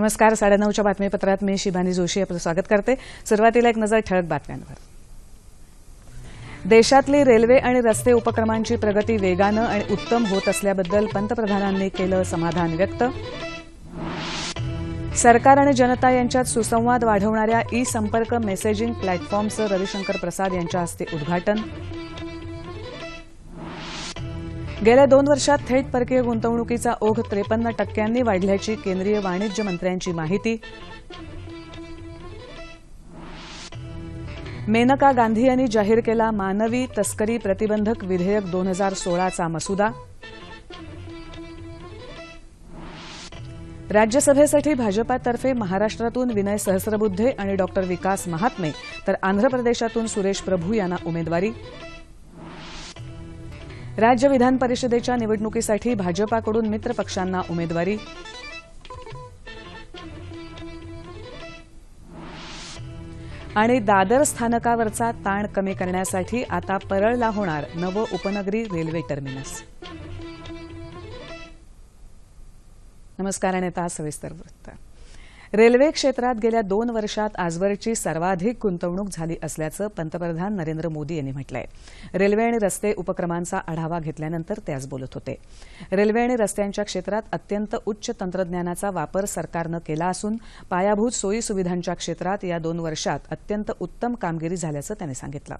नमस्कार साडेनऊच्या बातमीपत्रात मी शिबानी जोशी आपलं स्वागत करते. सुरुवातीला एक नजर ठळक बातम्यांवर. देशातली रेल्वे आणि रस्ते उपक्रमांची प्रगती वेगानं आणि उत्तम होत असल्याबद्दल पंतप्रधानांनी केलं समाधान व्यक्त. सरकार आणि जनता यांच्यात सुसंवाद वाढवणाऱ्या ई संपर्क मेसेजिंग प्लॅटफॉर्मचं रविशंकर प्रसाद यांच्या हस्ते उद्घाटन. गेल्या दोन वर्षात थेट परकीय गुंतवणुकीचा ओघ त्रेपन्न टक्क्यांनी वाढल्याची केंद्रीय वाणिज्य मंत्र्यांची माहिती. मेनका गांधी यांनी जाहीर केला मानवी तस्करी प्रतिबंधक विधेयक दोन हजार सोळाचा मसुदा. राज्यसभेसाठी भाजपातर्फे महाराष्ट्रातून विनय सहस्रबुद्धे आणि डॉक्टर विकास महात्मे तर आंध्र प्रदेशातून सुरेश प्रभू यांना उमेदवारी. राज्य विधान परिषदेच्या निवडणुकीसाठी भाजपाकडून मित्र पक्षांना उमेदवारी. आणि दादर स्थानकावरचा ताण कमी करण्यासाठी आता परळला होणार नवं उपनगरी रेल्वे टर्मिनस. नमस्कार आणि आता सविस्तर वृत्त. रेल्वे क्षेत्रात गेल्या दोन वर्षात आजवरची सर्वाधिक गुंतवणूक झाली असल्याचं पंतप्रधान नरेंद्र मोदी यांनी म्हटलंय. रेल्वे आणि रस्ते उपक्रमांचा आढावा घेतल्यानंतर ते आज बोलत होते. रेल्वे आणि रस्त्यांच्या क्षेत्रात अत्यंत उच्च तंत्रज्ञानाचा वापर सरकारनं केला असून पायाभूत सोयी सुविधांच्या क्षेत्रात या दोन वर्षात अत्यंत उत्तम कामगिरी झाल्याचं त्यांनी सांगितलं.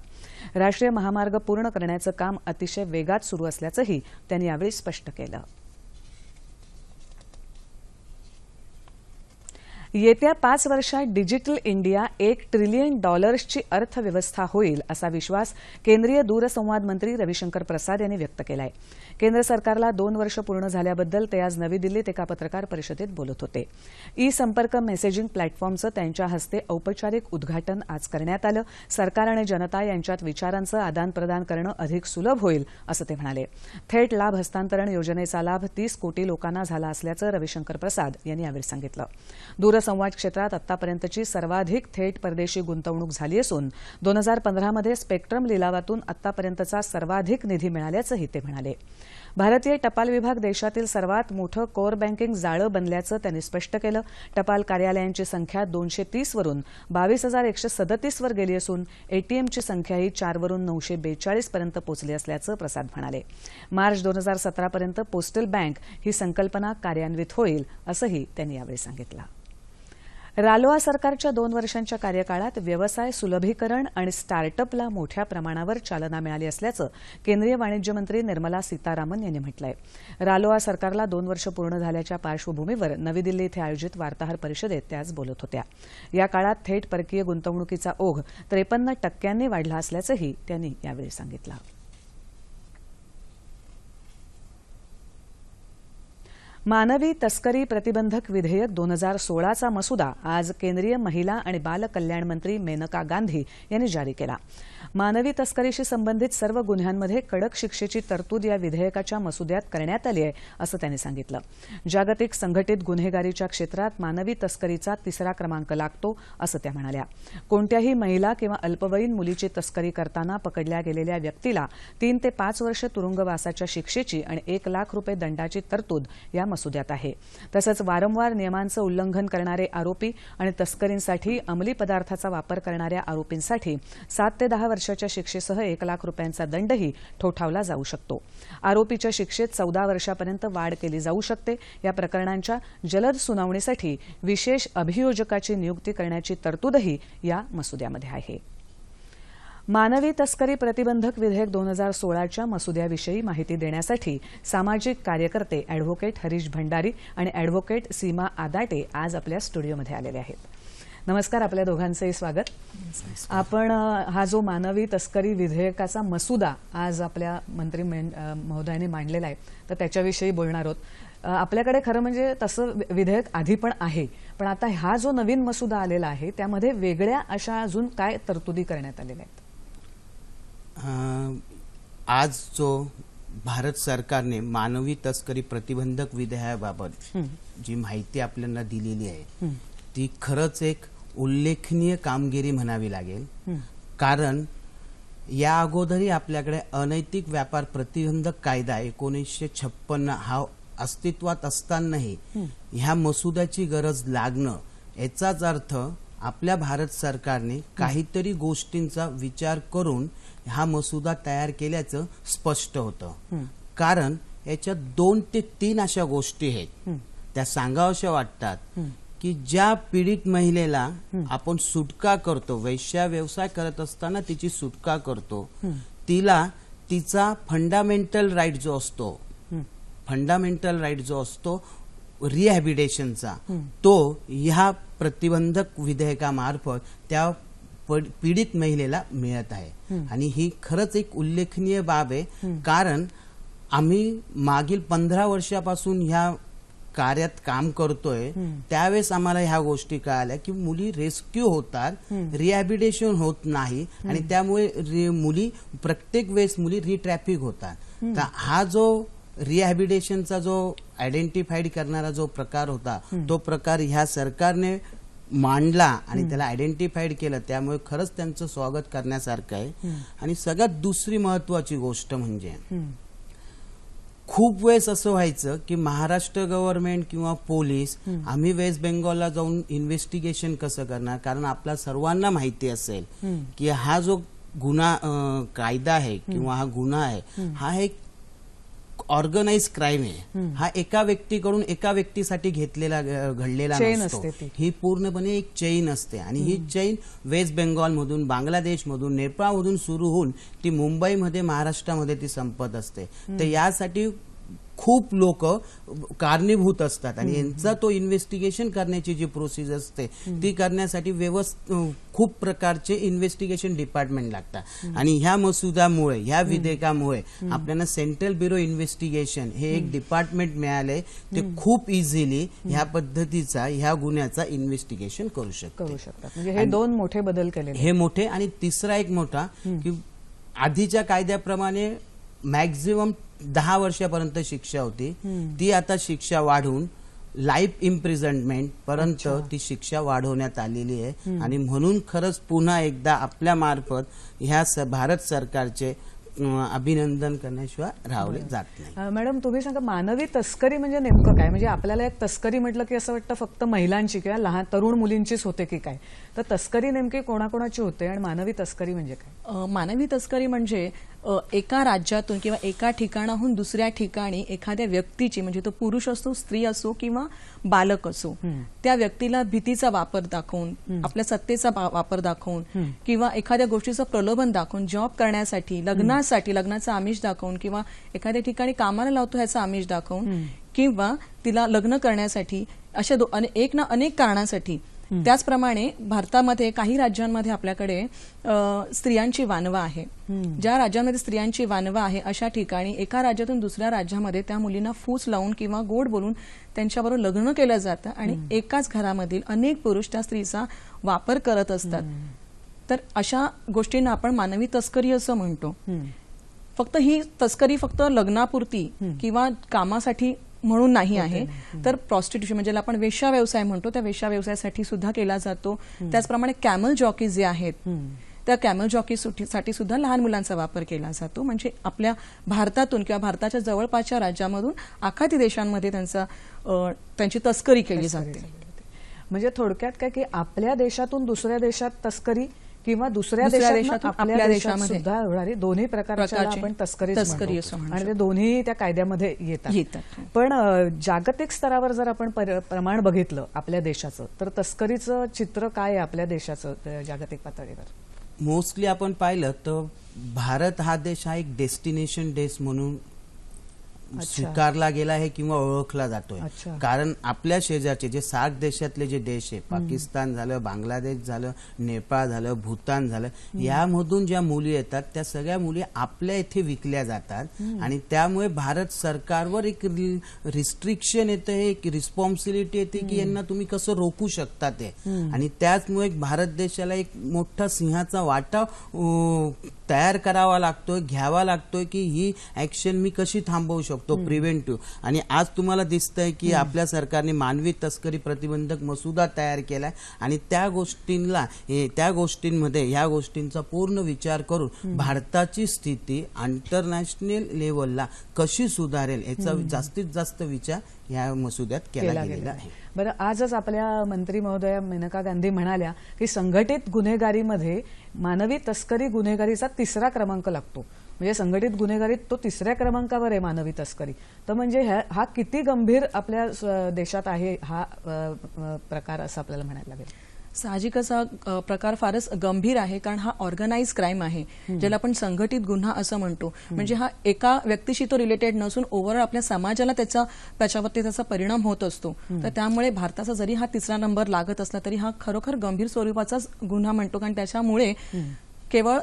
राष्ट्रीय महामार्ग पूर्ण करण्याचं काम अतिशय वेगात सुरू असल्याचंही त्यांनी यावेळी स्पष्ट केलं. येत्या पाच वर्षात डिजिटल इंडिया एक ट्रिलियन डॉलर्सची अर्थव्यवस्था होईल असा विश्वास केंद्रीय दूरसंवाद मंत्री रविशंकर प्रसाद यांनी व्यक्त केला आहे केंद्र सरकारला दोन वर्ष पूर्ण झाल्याबद्दल ते आज नवी दिल्लीत एका पत्रकार परिषदेत बोलत होते. ई संपर्क मेसेजिंग प्लॅटफॉर्मचं त्यांच्या हस्ते औपचारिक उद्घाटन आज करण्यात आलं. सरकार आणि जनता यांच्यात विचारांचं आदानप्रदान करणं अधिक सुलभ होईल असं ते म्हणाले. थेट लाभ हस्तांतरण योजनेचा लाभ तीस कोटी लोकांना झाला असल्याचं रविशंकर प्रसाद यांनी यावेळी सांगितलं. दूरसंवाद क्षेत्रात आतापर्यंतची सर्वाधिक थेट परदेशी गुंतवणूक झाली असून दोन हजार पंधरामध्ये स्पेक्ट्रम लिलावातून आतापर्यंतचा सर्वाधिक निधी मिळाल्याचंही ते म्हणाले. भारतीय टपाल विभाग देशातील सर्वात मोठं कोर बँकिंग जाळं बनल्याचं त्यांनी स्पष्ट केलं. टपाल कार्यालयांची संख्या दोनशे तीसवरून बावीस हजार एकशे सदतीसवर गेली असून एटीएमची संख्याही चारवरून नऊशे बेचाळीसपर्यंत पोचली असल्याचं प्रसाद म्हणाले. मार्च दोन हजार सतरापर्यंत पोस्टल बँक ही संकल्पना कार्यान्वित होईल असंही त्यांनी यावेळी सांगितलं. रालोआ सरकारच्या दोन वर्षांच्या कार्यकाळात व्यवसाय सुलभीकरण आणि स्टार्टअपला मोठ्या प्रमाणावर चालना मिळाली असल्याचं केंद्रीय वाणिज्य मंत्री निर्मला सीतारामन यांनी म्हटलंय. रालोआ सरकारला दोन वर्ष पूर्ण झाल्याच्या पार्श्वभूमीवर नवी दिल्ली इथं आयोजित वार्ताहर परिषदेत त्या आज बोलत होत्या. या काळात थेट परकीय गुंतवणुकीचा ओघ त्रेपन्न टक्क्यांनी वाढला असल्याचंही त्यांनी यावेळी सांगितलं. मानवी तस्करी प्रतिबंधक विधेयक दोन हजार सोळाचा मसुदा आज केंद्रीय महिला आणि बाल कल्याण मंत्री मेनका गांधी यांनी जारी केला. मानवी तस्करीशी संबंधित सर्व गुन्ह्यांमध्ये कडक शिक्षेची तरतूद या विधेयकाच्या मसुद्यात करण्यात आली आहे असं त्यांनी सांगितलं. जागतिक संघटित गुन्हेगारीच्या क्षेत्रात मानवी तस्करीचा तिसरा क्रमांक लागतो असं त्या म्हणाल्या. कोणत्याही महिला किंवा अल्पवयीन मुलीची तस्करी करताना पकडल्या गेलेल्या व्यक्तीला तीन ते पाच वर्ष तुरुंगवासाच्या शिक्षेची आणि एक लाख रुपये दंडाची तरतूद या मसुद्यात आहे. तसंच वारंवार नियमांचं उल्लंघन करणारे आरोपी आणि तस्करींसाठी अंमली पदार्थाचा वापर करणाऱ्या आरोपींसाठी सात ते दहा वर्षाच्या शिक्षेसह एक लाख रुपयांचा दंडही ठोठावला जाऊ शकतो. आरोपीच्या शिक्षेत चौदा वर्षापर्यंत वाढ केली जाऊ शकते. या प्रकरणांच्या जलद सुनावणीसाठी विशेष अभियोजकाची नियुक्ती करण्याची तरतूदही या मसुद्यामध्ये आहे. मानवी तस्करी प्रतिबंधक विधेयक दोन हजार सोळाच्या मसुद्याविषयी माहिती देण्यासाठी सामाजिक कार्यकर्ते अॅडव्होकेट हरीश भंडारी आणि अॅडव्होकेट सीमा आदाटे आज आपल्या स्टुडिओमध्ये आलेले आहेत. नमस्कार आपल्या दोघांचंही स्वागत. आपण हा जो मानवी तस्करी विधेयकाचा मसुदा आज आपल्या मंत्री महोदयांनी मांडलेला आहे तर त्याच्याविषयी बोलणार आहोत. आपल्याकडे खरं म्हणजे तसं विधेयक आधी पण आहे पण आता हा जो नवीन मसुदा आलेला आहे त्यामध्ये वेगळ्या अशा अजून काय तरतुदी करण्यात आलेल्या आहेत? आज जो भारत सरकारने मानवी तस्करी प्रतिबंधक विधेयकाबाबत जी माहिती आपल्याला दिलेली आहे ती खरंच एक उल्लेखनीय कामगिरी म्हणावी लागेल. कारण या अगोदरही आपल्याकडे अनैतिक व्यापार प्रतिबंधक कायदा एकोणीसशे छप्पन्न हा अस्तित्वात असतानाही ह्या मसुद्याची गरज लागणं याचाच अर्थ आपल्या भारत सरकारने काहीतरी गोष्टींचा विचार करून हा मसुदा तयार केल्याचं स्पष्ट होतं. कारण याच्यात दोन ते तीन अशा गोष्टी आहेत. त्या सांगाव्याशा वाटतात. की ज्या पीडित महिलेला आपण सुटका करतो वैश्या व्यवसाय करत असताना तिची सुटका करतो तिला तिचा फंडामेंटल राईट जो असतो फंडामेंटल राईट जो असतो रिहॅबिटेशनचा तो ह्या प्रतिबंधक विधेयकामार्फत त्या पीडित महिलेला मिळत आहे. आणि ही खरंच एक उल्लेखनीय बाब आहे. कारण आम्ही मागील पंधरा वर्षापासून ह्या कार्यात काम करतोय त्यावेळेस आम्हाला ह्या गोष्टी कळाल्या की मुली रेस्क्यू होतात रिहॅबिटेशन होत नाही आणि त्यामुळे मुली प्रत्येक वेळेस मुली रिट्रॅफिक होतात. तर हा जो रिहॅबिटेशनचा जो आयडेंटिफाईड करणारा जो प्रकार होता तो प्रकार ह्या सरकारने मांडला आणि त्याला आयडेंटिफाईड केलं. त्यामुळे खरंच त्यांचं स्वागत करण्यासारखं आहे. आणि सगळ्यात दुसरी महत्वाची गोष्ट म्हणजे खूप वेळेस असं व्हायचं की महाराष्ट्र गव्हर्नमेंट किंवा पोलीस आम्ही वेस्ट बेंगॉलला जाऊन इन्व्हेस्टिगेशन कसं करणार? कारण आपल्या सर्वांना माहिती असेल की हा जो गुन्हा कायदा आहे किंवा हा गुन्हा आहे हा एक ऑर्गनाइज क्राईम आहे. हा एका व्यक्तीकडून एका व्यक्तीसाठी घेतलेला घडलेला नसतो. ही पूर्णपणे एक चेन असते आणि ही चेन वेस्ट बेंगॉलमधून बांगलादेशमधून नेपाळमधून सुरू होऊन ती मुंबईमध्ये महाराष्ट्रामध्ये ती संपत असते. तर यासाठी खूप लोक कारणीभूत असतात. आणि यांचा तो इन्व्हेस्टिगेशन करण्याची जी प्रोसिजर असते ती करण्यासाठी व्यवस्थ खूप प्रकारचे इन्व्हेस्टिगेशन डिपार्टमेंट लागतात. आणि ह्या मसुद्यामुळे ह्या विधेयकामुळे आपल्याला सेंट्रल ब्युरो इन्व्हेस्टिगेशन हे एक डिपार्टमेंट मिळाले ते खूप इझिली ह्या पद्धतीचा ह्या गुन्ह्याचा इन्व्हेस्टिगेशन करू शकतो. करू शकतात. म्हणजे हे दोन मोठे बदल केलेले हे मोठे आणि तिसरा एक मोठा की आधीच्या कायद्याप्रमाणे मॅक्झिमम दहा वर्षापर्यंत शिक्षा होती. ती आता शिक्षा वाढवून लाईफ इम्प्रिझनमेंट पर्यंत ती शिक्षा वाढवण्यात आलेली आहे. आणि म्हणून खरंच पुन्हा एकदा आपल्या मार्फत ह्या स- भारत सरकारचे अभिनंदन करण्याशिवाय राहले जात नाही. मॅडम तुम्ही सांगा मानवी तस्करी म्हणजे नेमकं काय? म्हणजे आपल्याला एक तस्करी म्हटलं की असं वाटतं फक्त महिलांची किंवा लहान तरुण मुलींचीच होते की काय? तर तस्करी नेमकी कोणाकोणाची होते आणि मानवी तस्करी म्हणजे काय? मानवी तस्करी म्हणजे एका राज्यातून किंवा एका ठिकाणाहून दुसऱ्या ठिकाणी एखाद्या व्यक्तीची म्हणजे तो पुरुष असो स्त्री असो किंवा बालक असो त्या व्यक्तीला भीतीचा वापर दाखवून आपल्या सत्तेचा वापर दाखवून किंवा एखाद्या गोष्टीचं प्रलोभन दाखवून जॉब करण्यासाठी लग्नासाठी लग्नाचं आमिष दाखवून किंवा एखाद्या ठिकाणी कामाला लावतो ह्याचं आमिष दाखवून किंवा तिला लग्न करण्यासाठी अशा एक ना अनेक कारणासाठी त्याचप्रमाणे भारतामध्ये काही राज्यांमध्ये आपल्याकडे स्त्रियांची वानवा आहे. ज्या राज्यांमध्ये स्त्रियांची वानवा आहे अशा ठिकाणी एका राज्यातून दुसऱ्या राज्यामध्ये त्या मुलींना फूस लावून किंवा गोड बोलून त्यांच्याबरोबर लग्न केलं जातं आणि एकाच घरामधील अनेक पुरुष त्या स्त्रीचा वापर करत असतात. तर अशा गोष्टींना आपण मानवी तस्करी असं म्हणतो. फक्त ही तस्करी फक्त लग्नापुरती किंवा कामासाठी म्हणून नाही आहे. तर प्रॉस्टिट्यूशन म्हणजे आपण वेश्या व्यवसाय म्हणतो त्या वेश्या व्यवसायासाठी सुद्धा केला जातो. त्याचप्रमाणे कॅमल जॉकी जे आहेत त्या कॅमल जॉकी साठी सुद्धा लहान मुलांचा वापर केला जातो. म्हणजे आपल्या भारतातून किंवा भारताच्या जवळपासच्या राज्यामधून आखाती देशांमध्ये त्यांचा त्यांची तस्करी केली जाते. म्हणजे थोडक्यात काय की आपल्या देशातून दुसऱ्या देशात तस्करी किंवा दुसऱ्या देशातून आपल्या देशात देशामध्ये सुद्धा होणारी दोन्ही प्रकारच्या प्रकारची आपण तस्करी तस्करी आणि ते दोन्ही त्या कायद्यामध्ये येतात येतात. पण जागतिक स्तरावर जर आपण पर- प्रमाण बघितलं आपल्या देशाचं तर तस्करीचं चित्र काय आहे आपल्या देशाचं जागतिक पातळीवर मोस्टली आपण पाहिलं तर भारत हा देश हा एक डेस्टिनेशन देश म्हणून. स्वीकारला गेला आहे किंवा ओळखला जातोय. कारण आपल्या शेजारचे जे सार्क देशातले जे देश आहे पाकिस्तान झालं बांगलादेश झालं नेपाळ झालं भूतान झालं यामधून ज्या मुली येतात त्या सगळ्या मुली आपल्या इथे विकल्या जातात. आणि त्यामुळे भारत सरकारवर एक रिस्ट्रिक्शन येतं एक रिस्पॉन्सिबिलिटी येते की यांना तुम्ही कसं रोखू शकता ते. आणि त्याचमुळे भारत देशाला एक मोठा सिंहाचा वाटा तयार करावा लागतोय घ्यावा लागतोय की ही ऍक्शन मी कशी थांबवू शकतो? प्रिव्हेंटिव्ह आणि आज तुम्हाला दिसतंय की आपल्या सरकारने मानवी तस्करी प्रतिबंधक मसुदा तयार केलाय आणि त्या गोष्टींना त्या गोष्टींमध्ये ह्या गोष्टींचा पूर्ण विचार करून भारताची स्थिती आंतरनॅशनल लेवलला कशी सुधारेल याचा जास्तीत जास्त विचार या मसुद्यात केला गेलेला गेला आहे. बरं आजच आपल्या मंत्री महोदया मेनका गांधी म्हणाल्या की संघटित गुन्हेगारीमध्ये मानवी तस्करी गुन्हेगारीचा तिसरा क्रमांक लागतो. म्हणजे संघटित गुन्हेगारीत तो तिसऱ्या क्रमांकावर आहे मानवी तस्करी. तर म्हणजे हा किती गंभीर आपल्या देशात आहे हा प्रकार असं आपल्याला म्हणायला लागेल? साहजिकच हा प्रकार फारच गंभीर आहे कारण हा ऑर्गनाइज क्राईम आहे ज्याला आपण संघटित गुन्हा असं म्हणतो. म्हणजे हा एका व्यक्तीशी तो रिलेटेड नसून ओव्हरऑल आपल्या समाजाला त्याचा त्याच्यावरती त्याचा परिणाम होत असतो. तर त्यामुळे भारताचा जरी हा तिसरा नंबर लागत असला तरी हा खरोखर गंभीर स्वरूपाचाच गुन्हा म्हणतो कारण त्याच्यामुळे केवळ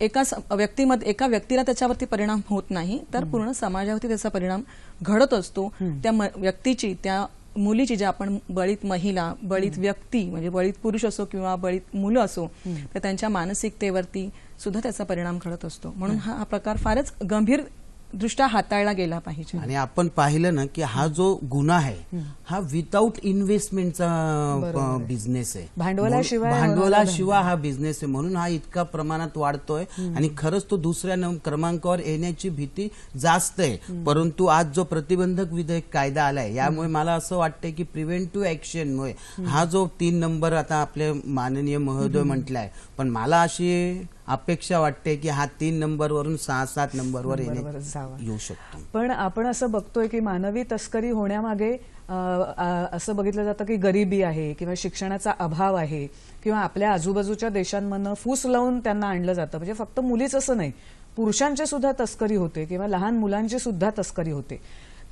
एका व्यक्तीमध्ये एका व्यक्तीला त्याच्यावरती परिणाम होत नाही तर पूर्ण समाजावरती त्याचा परिणाम घडत असतो. त्या व्यक्तीची त्या मुलीची जे आपण बळीत महिला बळीत व्यक्ती म्हणजे बळीत पुरुष असो किंवा बळीत मुलं असो तर त्यांच्या मानसिकतेवरती सुद्धा त्याचा परिणाम घडत असतो. म्हणून हा हा प्रकार फारच गंभीर दृष्ट्या हाताळला गेला पाहिजे. आणि आपण पाहिलं ना की हा जो गुन्हा आहे हा विदाऊट इन्व्हेस्टमेंटचा बिझनेस आहे. भांडवलाशिवाय भांडवलाशिवाय हा बिझनेस आहे. म्हणून हा इतका प्रमाणात वाढतोय आणि खरंच तो दुसऱ्या क्रमांकावर येण्याची भीती जास्त आहे. परंतु आज जो प्रतिबंधक विधेयक कायदा आलाय यामुळे मला असं वाटतंय की प्रिव्हेंटिव्ह ऍक्शनमुळे हा जो तीन नंबर आता आपले माननीय महोदय म्हटलाय. पण मला अशी अपेक्षा वाटते की हा तीन नंबरवरून सहा सात नंबरवर येणे. येऊ शकतो. पण आपण असं बघतोय की मानवी तस्करी होण्यामागे असं बघितलं जातं की गरिबी आहे किंवा शिक्षणाचा अभाव आहे किंवा आपल्या आजूबाजूच्या देशांमधनं फूस लावून त्यांना आणलं जातं. म्हणजे फक्त मुलीच असं नाही पुरुषांची सुद्धा तस्करी होते किंवा लहान मुलांची सुद्धा तस्करी होते.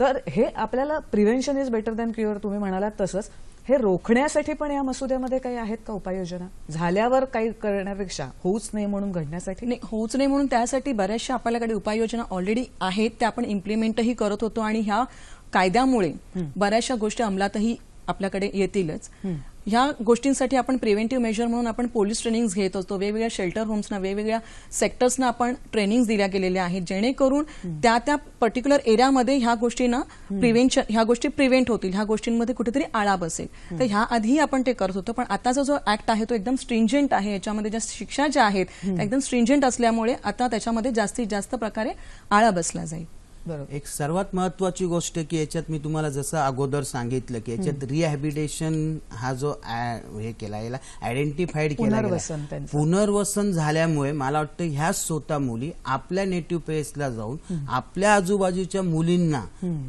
तर हे आपल्याला prevention is better than cure तुम्ही म्हणालात तसंच. हे रोखण्यासाठी पण या मसुद्यामध्ये काही आहेत का उपाययोजना? झाल्यावर काही करण्यापेक्षा होऊच नाही म्हणून घडण्यासाठी? नाही होऊच नाही म्हणून त्यासाठी बऱ्याचशा आपल्याकडे उपाययोजना ऑलरेडी आहेत त्या आपण इम्प्लिमेंटही करत होतो आणि ह्या कायद्यामुळे बऱ्याचशा गोष्टी अंमलातही आपल्याकडे येतीलच. ह्या गोष्टींसाठी आपण प्रिव्हेंटिव्ह मेजर म्हणून आपण पोलीस ट्रेनिंग घेत असतो. वेगवेगळ्या शेल्टर होम्सना वेगवेगळ्या सेक्टर्सना आपण ट्रेनिंग दिल्या गेलेल्या आहेत. जेणेकरून त्या त्या पर्टिक्युलर एरियामध्ये ह्या गोष्टींना प्रिव्हेंशन ह्या गोष्टी प्रिव्हेंट होतील. ह्या गोष्टींमध्ये कुठेतरी आळा बसेल. तर ह्या आधीही आपण ते करत होतो. पण आताचा जो ऍक्ट आहे तो एकदम स्ट्रिंजेंट आहे. याच्यामध्ये ज्या शिक्षा ज्या आहेत त्या एकदम स्ट्रिंजेंट असल्यामुळे आता त्याच्यामध्ये जास्तीत जास्त प्रकारे आळा बसला जाईल. बरोबर एक सर्वात महत्वाची गोष्ट की याच्यात मी तुम्हाला जसं अगोदर सांगितलं की याच्यात रिहॅबिटेशन हा जो हे केला याला आयडेंटिफाईड केला पुनर्वसन झाल्यामुळे मला वाटतं ह्या स्वतः मुली आपल्या नेटिव्ह प्लेसला जाऊन आपल्या आजूबाजूच्या मुलींना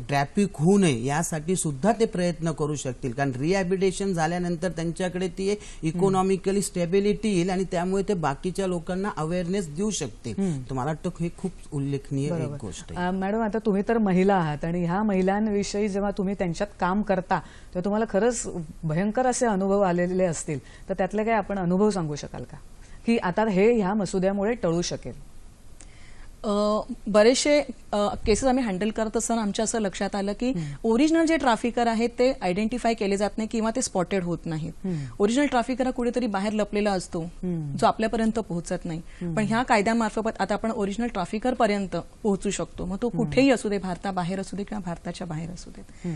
ट्रॅफिक होऊ नये यासाठी सुद्धा ते प्रयत्न करू शकतील. कारण रिहॅबिटेशन झाल्यानंतर त्यांच्याकडे ती इकॉनॉमिकली स्टेबिलिटी येईल आणि त्यामुळे ते बाकीच्या लोकांना अवेअरनेस देऊ शकतील. तर मला वाटतं हे खूप उल्लेखनीय एक. गोष्ट मॅडम आता तुम्ही तर महिला आहात आणि ह्या महिलांविषयी जेव्हा तुम्ही त्यांच्यात काम करता तेव्हा तुम्हाला खरंच भयंकर असे अनुभव आलेले असतील. तर त्यातले काही आपण अनुभव सांगू शकाल का? की आता हे ह्या मसुद्यामुळे टळू शकेल. बरेचसे केसेस आम्ही हँडल करत असताना आमच्या असं लक्षात आलं की ओरिजिनल जे ट्राफिकर आहेत ते आयडेंटिफाय केले जात नाही किंवा ते स्पॉटेड होत नाहीत. ओरिजिनल ट्राफिकर हा कुठेतरी बाहेर लपलेला असतो जो आपल्यापर्यंत पोहोचत नाही. पण ह्या कायद्यामार्फत आता आपण ओरिजिनल ट्राफिकर पर्यंत पोहोचू शकतो. मग तो कुठेही असू दे भारताबाहेर असू दे किंवा भारताच्या बाहेर असू देत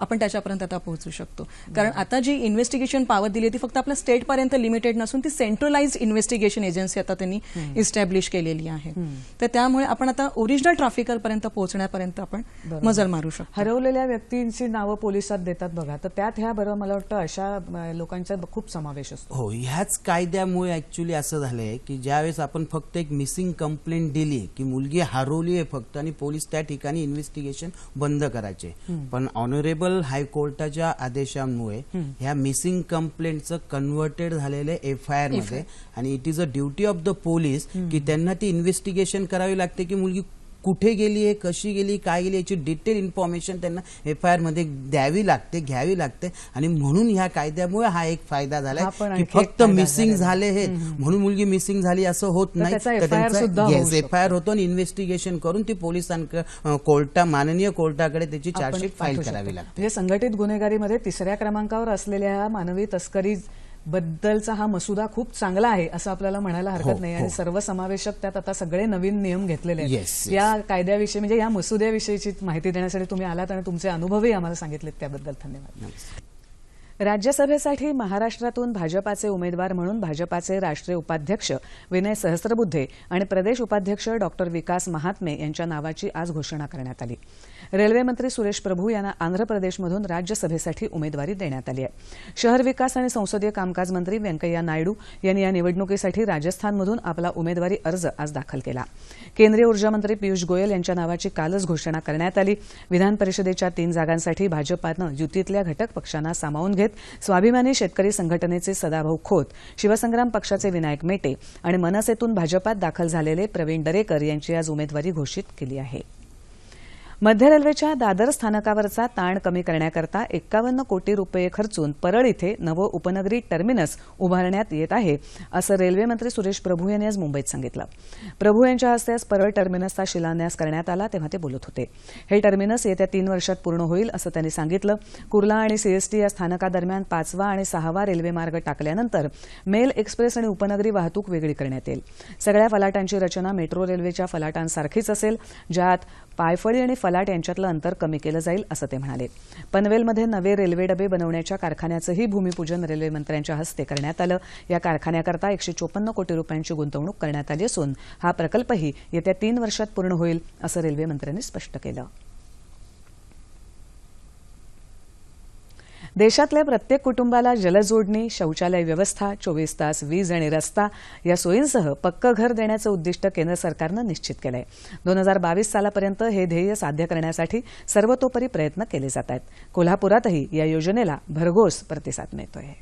आपण त्याच्यापर्यंत आता पोहोचू शकतो. कारण आता जी इन्व्हेस्टिगेशन पॉवर दिली ती फक्त आपल्या स्टेट पर्यंत लिमिटेड नसून ती सेंट्रलाइज इन्व्हेस्टिगेशन एजन्सी आता त्यांनी इस्टॅब्लिश केलेली आहे. तर त्यामुळे आपण आता ओरिजिनल ट्राफिकर पर्यंत पोहोचण्यापर्यंत आपण. मजल मारू शकतो. हरवलेल्या व्यक्तींची नावं पोलिसात देतात बघा. तर त्यात ह्या बरोबर मला वाटतं अशा लोकांचा खूप समावेश असतो. हो ह्याच कायद्यामुळे ऍक्च्युली असं झालंय की ज्यावेळेस आपण फक्त एक मिसिंग कंप्लेंट दिली की मुलगी हरवली आहे फक्त आणि पोलीस त्या ठिकाणी इन्व्हेस्टिगेशन बंद करायचे. पण ऑनरेबल हायकोर्टाच्या आदेशांमुळे ह्या मिसिंग कंप्लेंटचं कन्व्हर्टेड झालेलं एफ आय आरमध्ये. आणि it is a duty of the police की त्यांना ती इन्व्हेस्टिगेशन करावी लागते की मुलगी कुठे गेली आहे कशी गेली काय गेली याची डिटेल इन्फॉर्मेशन त्यांना एफ आय आरमध्ये द्यावी लागते घ्यावी लागते. आणि म्हणून ह्या कायद्यामुळे हा एक फायदा पण की फक्त मिसिंग झाले हे. म्हणून मुलगी मिसिंग झाली असं होत तर नाही. त्याचा होऊ शकतो. एफ आय आर होतो आणि इन्व्हेस्टिगेशन करून ती पोलिसांकडे कोर्टा माननीय कोर्टाकडे त्याची चार्जशीट फाईल करावी. लागते. म्हणजे संघटित गुन्हेगारीमध्ये तिसऱ्या क्रमांकावर असलेल्या मानवी तस्करी बद्दलचा हा मसुदा खूप चांगला आहे असं आपल्याला म्हणायला हरकत हो, नाही. आणि हो. सर्वसमावेशक त्यात आता सगळे नवीन नियम घेतलेले आहेत. Yes, yes. या कायद्याविषयी म्हणजे या मसुद्याविषयीची माहिती देण्यासाठी तुम्ही आलात आणि तुमचे अनुभवही आम्हाला सांगितलेत त्याबद्दल धन्यवाद. राज्यसभेसाठी महाराष्ट्रातून भाजपाचे उमेदवार म्हणून भाजपाचे राष्ट्रीय उपाध्यक्ष विनय सहस्त्रबुद्धे आणि प्रदेश उपाध्यक्ष डॉक्टर विकास महात्मे यांच्या नावाची आज घोषणा करण्यात आली. रेल्वेमंत्री सुरेश प्रभू यांना आंध्र प्रदेशमधून राज्यसभेसाठी उमेदवारी देण्यात आली आहे. शहर विकास आणि संसदीय कामकाज मंत्री व्यंकय्या नायडू यांनी या निवडणुकीसाठी राजस्थानमधून आपला उमेदवारी अर्ज आज दाखल केला. केंद्रीय ऊर्जामंत्री पियुष गोयल यांच्या नावाची कालच घोषणा करण्यात आली. विधान परिषदेच्या तीन जागांसाठी भाजपानं युतीतल्या घटक पक्षांना सामावून घेत स्वाभिमानी शेतकरी संघटनेचे सदाभाऊ खोत शिवसंग्राम पक्षाचे विनायक मेटे आणि मनसेतून भाजपात दाखल झालेले प्रवीण दरेकर यांची आज उमेदवारी घोषित केली आहे. मध्य रेल्वेच्या दादर स्थानकावरचा ताण कमी करण्याकरता एक्कावन्न कोटी रुपये खर्चून परळ इथे नवं उपनगरी टर्मिनस उभारण्यात येत आहे असं रेल्वेमंत्री सुरेश प्रभू यांनी आज मुंबईत सांगितलं. प्रभू यांच्या हस्ते आज परळ टर्मिनसचा शिलान्यास करण्यात आला तेव्हा ते बोलत होते. हे टर्मिनस येत्या तीन वर्षात पूर्ण होईल असं त्यांनी सांगितलं. कुर्ला आणि सीएसटी या स्थानकादरम्यान पाचवा आणि सहावा रेल्वेमार्ग टाकल्यानंतर मेल एक्सप्रेस आणि उपनगरी वाहतूक वेगळी करण्यात येईल. सगळ्या फलाटांची रचना मेट्रो रेल्वेच्या फलाटांसारखीच असेल ज्यात पायफळी आणि फलाट यांच्यातलं अंतर कमी केलं जाईल असं ते म्हणाले. पनवेलमध्ये नवे रेल्वे डबे बनवण्याच्या कारखान्याचंही भूमिपूजन रेल्वेमंत्र्यांच्या हस्ते करण्यात आलं. या कारखान्याकरता एकशे चोपन्न कोटी रुपयांची गुंतवणूक करण्यात आली असून हा प्रकल्पही येत्या तीन वर्षात पूर्ण होईल असं रेल्वेमंत्र्यांनी स्पष्ट केलं. देशातल्या प्रत्येक कुटुंबाला जलजोडणी शौचालय व्यवस्था चोवीस तास वीज आणि रस्ता या सोयींसह पक्कं घर देण्याचं उद्दिष्ट केंद्र सरकारनं निश्चित केलं आहे दोन हजार बावीस सालापर्यंत हे ध्येय साध्य करण्यासाठी सर्वतोपरी प्रयत्न केले जात आहेत. कोल्हापुरातही या योजनेला भरघोस प्रतिसाद मिळतोय.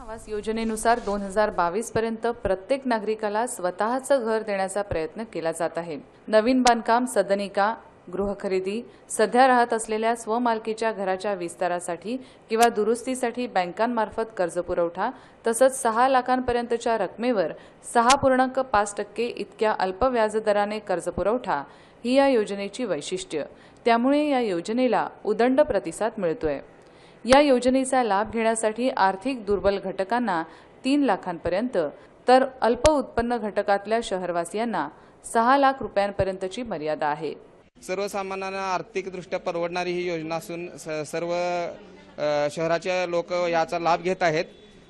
आवास योजनेनुसार दोन हजार बावीस पर्यंत प्रत्येक नागरिकाला स्वतःचं घर देण्याचा प्रयत्न केला जात आहे. नवीन बांधकाम सदनिका गृहखरेदी सध्या राहत असलेल्या स्वमालकीच्या घराच्या विस्तारासाठी किंवा दुरुस्तीसाठी बँकांमार्फत कर्जपुरवठा तसंच सहा लाखांपर्यंतच्या रकमेवर सहा पूर्णांक पाच टक्के इतक्या अल्प व्याजदराने कर्जपुरवठा ही या योजनेची वैशिष्ट्य. त्यामुळे या योजनेला उदंड प्रतिसाद मिळतोय. या योजनेचा लाभ घेण्यासाठी आर्थिक दुर्बल घटकांना तीन लाखांपर्यंत तर अल्प उत्पन्न घटकातल्या शहरवासियांना सहा लाख रुपयांपर्यंतची मर्यादा आहे. सर्वसामान्यांना आर्थिकदृष्ट्या परवडणारी ही योजना असून स- सर्व शहराचे लोक याचा लाभ घेत आहेत.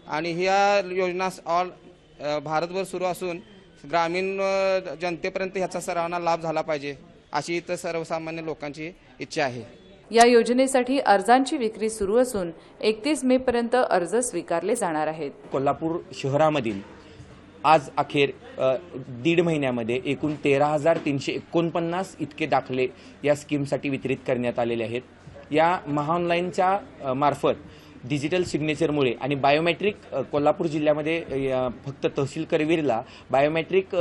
आणि ह्या योजना ऑल भारतभर सुरू असून ग्रामीण जनतेपर्यंत ह्याचा सर्वांना लाभ झाला पाहिजे अशी इथं सर्वसामान्य लोकांची इच्छा आहे. या योजनेसाठी अर्जांची विक्री सुरू असून एकतीस मे पर्यंत अर्ज स्वीकारले जाणार आहेत. कोल्हापूर शहरामधील आज अखेर दीड महिन्यामध्ये एकूण तेरा हजार तीनशे एकोणपन्नास इतके दाखले या स्कीमसाठी वितरित करण्यात आलेले आहेत. या महाऑनलाईनच्या मार्फत डिजिटल सिग्नेचरमुळे आणि बायोमेट्रिक कोल्हापूर जिल्ह्यामध्ये फक्त तहसील करवीरला बायोमेट्रिक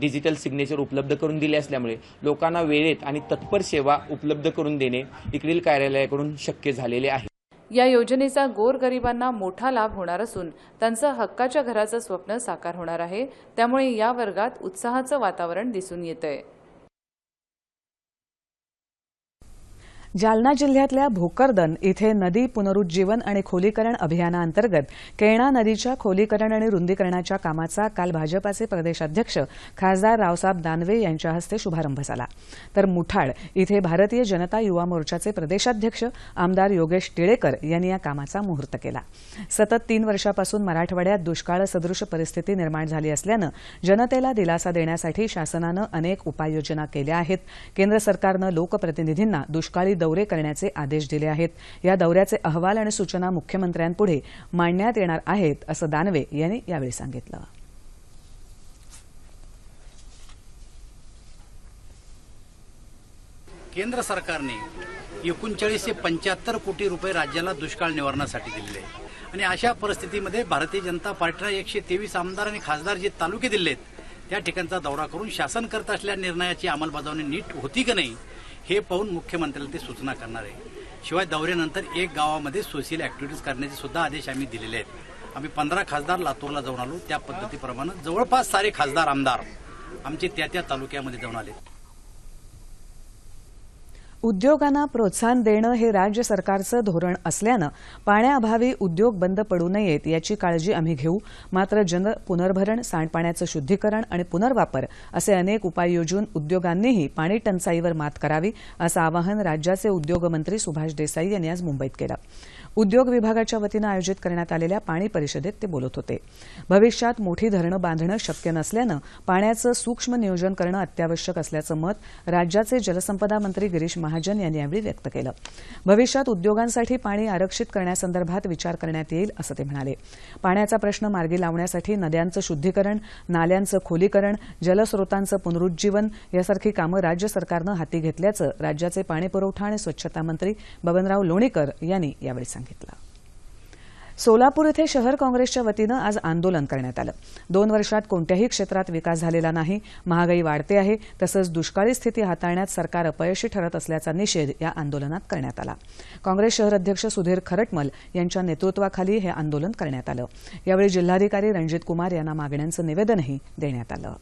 डिजिटल सिग्नेचर उपलब्ध करून दिले असल्यामुळे लोकांना वेळेत आणि तत्पर सेवा उपलब्ध करून देणे इकडील कार्यालयाकडून शक्य झालेले आहे. या योजनेचा गोरगरिबांना मोठा लाभ होणार असून त्यांचं हक्काच्या घराचं स्वप्न साकार होणार आहे. त्यामुळे या वर्गात उत्साहाचं वातावरण दिसून येतंय. जालना जिल्ह्यातल्या भोकरदन इथे नदी पुनरुज्जीवन आणि खोलीकरण अभियानाअंतर्गत केळणा नदीच्या खोलीकरण आणि रुंदीकरणाच्या कामाचा काल भाजपाचे प्रदेशाध्यक्ष खासदार रावसाहेब दानवे यांच्या हस्ते शुभारंभ झाला. तर मुठाड इथे भारतीय जनता युवा मोर्चाचे प्रदेशाध्यक्ष आमदार योगेश टिळेकर यांनी या कामाचा मुहूर्त केला. सतत तीन वर्षापासून मराठवाड्यात दुष्काळ सदृश परिस्थिती निर्माण झाली असल्यानं जनतेला दिलासा देण्यासाठी शासनानं अनेक उपाययोजना केल्या आहेत. केंद्र सरकारनं लोकप्रतिनिधींना दुष्काळी दौरे करण्याचे आदेश दिले आहेत. या दौऱ्याचे अहवाल आणि सूचना मुख्यमंत्र्यांपुढे मांडण्यात येणार आहेत असं दानवे यांनी यावेळी सांगितलं. केंद्र सरकारने एकोणचाळीसशे पंच्याहत्तर कोटी रुपये राज्याला दुष्काळ निवारणासाठी दिलेले आणि अशा परिस्थितीमध्ये भारतीय जनता पार्टीला एकशे तेवीस आमदार आणि खासदार जे तालुके दिलेत त्या ठिकाणचा दौरा करून शासन करत असलेल्या निर्णयाची अंमलबजावणी नीट होती की नाही हे पाहून मुख्यमंत्र्याला ते सूचना करणार आहे. शिवाय दौऱ्यानंतर एक गावामध्ये सोशल ऍक्टिव्हिटीज करण्याचे सुद्धा आदेश आम्ही दिलेले आहेत. आम्ही पंधरा खासदार लातूरला जाऊन आलो. त्या पद्धतीप्रमाणे जवळपास सारे खासदार आमदार आमचे त्या त्या तालुक्यामध्ये जाऊन आले. उद्योगांना प्रोत्साहन देणं हे राज्य सरकारचं धोरण असल्यानं पाण्याअभावी उद्योग बंद पडू नयेत याची काळजी आम्ही घेऊ. मात्र जल पुनर्भरण सांडपाण्याचं शुद्धीकरण आणि पुनर्वापर असे अनेक उपाय योजून उद्योगांनीही पाणी टंचाईवर मात करावी असं आवाहन राज्याचे उद्योगमंत्री सुभाष देसाई यांनी आज मुंबईत केलं. उद्योग विभागाच्या वतीनं आयोजित करण्यात आलेल्या पाणी परिषदेत ते बोलत होते. भविष्यात मोठी धरणं बांधणं शक्य नसल्यानं पाण्याचं सूक्ष्म नियोजन करणं अत्यावश्यक असल्याचं मत राज्याचे जलसंपदा मंत्री गिरीश महाजन यांनी यावेळी व्यक्त केलं. भविष्यात उद्योगांसाठी पाणी आरक्षित करण्यासंदर्भात विचार करण्यात येईल असं ते म्हणाले. पाण्याचा प्रश्न मार्गी लावण्यासाठी नद्यांचं शुद्धीकरण नाल्यांचं खोलीकरण जलस्रोतांचं पुनरुज्जीवन यासारखी कामं राज्य सरकारनं हाती घेतल्याचं राज्याचे पाणीपुरवठा आणि स्वच्छता मंत्री बबनराव लोणीकर यांनी यावेळी सांगितलं. सोलापूर इथे शहर काँग्रेसच्या वतीनं आज आंदोलन करण्यात आलं. दोन वर्षात कोणत्याही क्षेत्रात विकास झालेला नाही महागाई वाढते आहे तसंच दुष्काळी स्थिती हाताळण्यात सरकार अपयशी ठरत असल्याचा निषेध या आंदोलनात करण्यात आला. काँग्रेस शहर अध्यक्ष सुधीर खरटमल यांच्या नेतृत्वाखाली हे आंदोलन करण्यात आलं. यावेळी जिल्हाधिकारी रणजित कुमार यांना मागण्यांचं निवेदनही देण्यात आलं.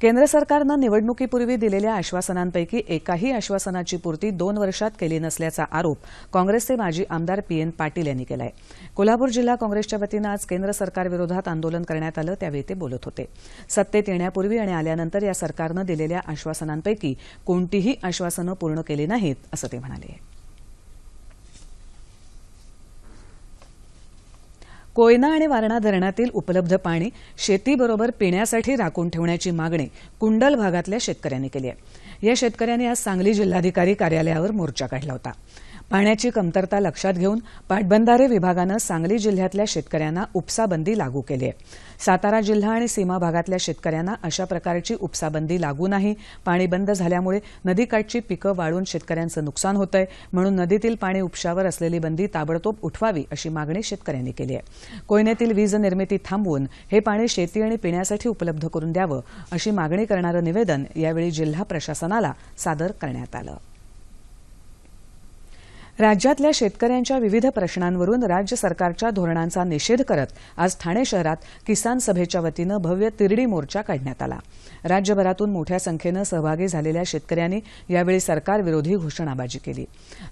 केंद्र सरकारनं निवडणुकीपूर्वी दिलेल्या आश्वासनांपैकी एकाही आश्वासनाची पूर्ती दोन वर्षात केली नसल्याचा आरोप काँग्रेसचे माजी आमदार पी एन पाटील यांनी केला आहे कोल्हापूर जिल्हा काँग्रेसच्या वतीनं आज केंद्र सरकारविरोधात आंदोलन करण्यात आलं त्यावेळी ते बोलत होते. सत्तेत येण्यापूर्वी आणि आल्यानंतर या सरकारनं दिलेल्या आश्वासनांपैकी कोणतीही आश्वासनं पूर्ण केली नाहीत असं ते म्हणाले. कोयना आणि वारणा धरणातील उपलब्ध पाणी शेतीबरोबर पिण्यासाठी राखून ठेवण्याची मागणी कुंडल भागातल्या शेतकऱ्यांनी केली आहे. या शेतकऱ्यांनी आज सांगली जिल्हाधिकारी कार्यालयावर मोर्चा काढला होता. पाण्याची कमतरता लक्षात घेऊन पाटबंधारे विभागानं सांगली जिल्ह्यातल्या शेतकऱ्यांना उपसाबंदी लागू केली आहे सातारा जिल्हा आणि सीमा भागातल्या शेतकऱ्यांना अशा प्रकारची उपसाबंदी लागू नाही. पाणी बंद झाल्यामुळे नदीकाठची पिकं वाळून शेतकऱ्यांचं नुकसान होतंय. म्हणून नदीतील पाणी उपशावर असलेली बंदी ताबडतोब उठवावी अशी मागणी शेतकऱ्यांनी केली आहे. कोयनेतील वीज निर्मिती थांबवून हे पाणी शेती आणि पिण्यासाठी उपलब्ध करून द्यावं अशी मागणी करणारं निवेदन यावेळी जिल्हा प्रशासनाला सादर करण्यात आलं. राज्यातल्या शेतकऱ्यांच्या विविध प्रश्नांवरून राज्य सरकारच्या धोरणांचा निषेध करत आज ठाणे शहरात किसान सभेच्या वतीनं भव्य तिरडी मोर्चा काढण्यात आला. राज्यभरातून मोठ्या संख्येनं सहभागी झालेल्या शेतकऱ्यांनी यावेळी सरकारविरोधी घोषणाबाजी केली.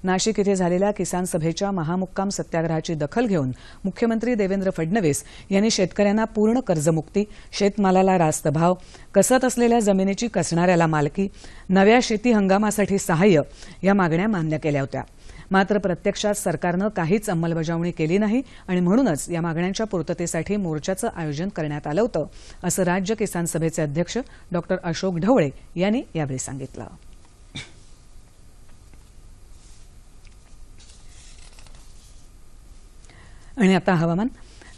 नाशिक इथे झालेल्या किसान सभेच्या महामुक्काम सत्याग्रहाची दखल घेऊन मुख्यमंत्री देवेंद्र फडणवीस यांनी शेतकऱ्यांना पूर्ण कर्जमुक्ती शेतमालाला रास्त भाव कसत असलेल्या जमिनीची कसणाऱ्याला मालकी नव्या शेती हंगामासाठी सहाय्य या मागण्या मान्य केल्या होत्या. मात्र प्रत्यक्षात सरकारनं काहीच अंमलबजावणी केली नाही आणि म्हणूनच या मागण्यांच्या पूर्ततेसाठी मोर्चाचं आयोजन करण्यात आलं होतं असं राज्य किसान सभेचे अध्यक्ष डॉक्टर अशोक ढवळे यांनी यावेळी सांगितलं. आणि आता हवामान.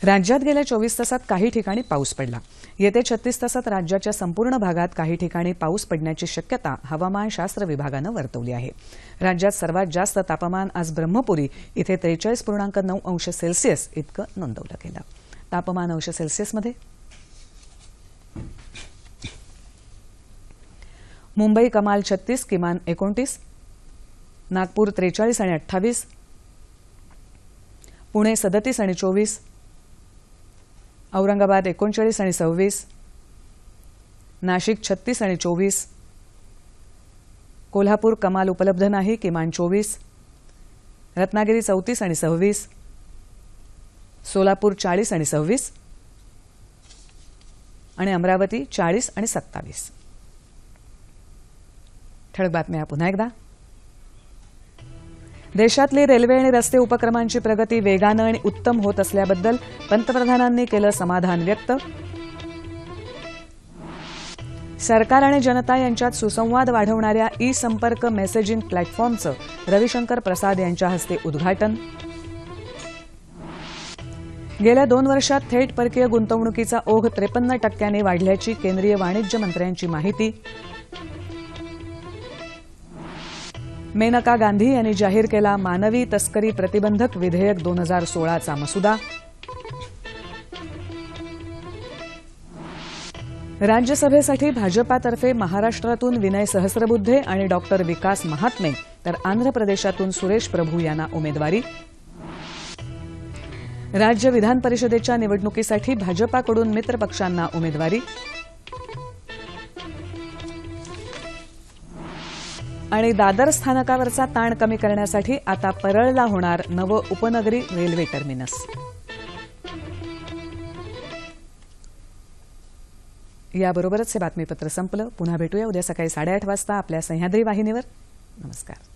राज्यात गेल्या चोवीस तासात काही ठिकाणी पाऊस पडला. येत्या छत्तीस तासात राज्याच्या संपूर्ण भागात काही ठिकाणी पाऊस पडण्याची शक्यता हवामानशास्त्र विभागानं वर्तवली आहे. राज्यात सर्वात जास्त तापमान आज ब्रह्मपुरी इथे त्रेचाळीस पूर्णांक नऊ अंश सेल्सिअस इतकं नोंदवलं गेलं. तापमान अंश सेल्सिअसमध्ये? मुंबई कमाल छत्तीस किमान एकोणतीस नागपूर त्रेचाळीस आणि अठ्ठावीस पुणे सदतीस आणि चोवीस औरंगाबाद एकोणचाळीस आणि सव्वीस नाशिक छत्तीस आणि चोवीस कोल्हापूर कमाल उपलब्ध नाही किमान चोवीस रत्नागिरी चौतीस आणि सव्वीस सोलापूर चाळीस आणि सव्वीस आणि अमरावती चाळीस आणि सत्तावीस. ठळक बातम्या पुन्हा एकदा. देशातली रेल्वे आणि रस्ते उपक्रमांची प्रगती वेगानं आणि उत्तम होत असल्याबद्दल पंतप्रधानांनी केलं समाधान व्यक्त. सरकार आणि जनता यांच्यात सुसंवाद वाढवणाऱ्या ई संपर्क मेसेजिंग प्लॅटफॉर्मचं रविशंकर प्रसाद यांच्या हस्ते उद्घाटन. गेल्या दोन वर्षात थेट परकीय गुंतवणुकीचा ओघ त्रेपन्न टक्क्यांनी वाढल्याची केंद्रीय वाणिज्य मंत्र्यांची माहिती. मेनका गांधी यांनी जाहीर केला मानवी तस्करी प्रतिबंधक विधेयक दोन हजार सोळाचा मसुदा. राज्यसभेसाठी भाजपातर्फे महाराष्ट्रातून विनय सहस्रबुद्धे आणि डॉक्टर विकास महात्मे तर आंध्र प्रदेशातून सुरेश प्रभू यांना उमेदवारी. राज्य विधान परिषदेच्या निवडणुकीसाठी भाजपाकडून मित्रपक्षांना उमेदवारी. आणि दादर स्थानकावरचा ताण कमी करण्यासाठी आता परळला होणार नवं उपनगरी रेल्वे टर्मिनस. याबरोबरच हे बातमीपत्र संपलं. पुन्हा भेटूया. उद्या सकाळी साडेआठ वाजता आपल्या सह्याद्री वाहिनीवर. नमस्कार.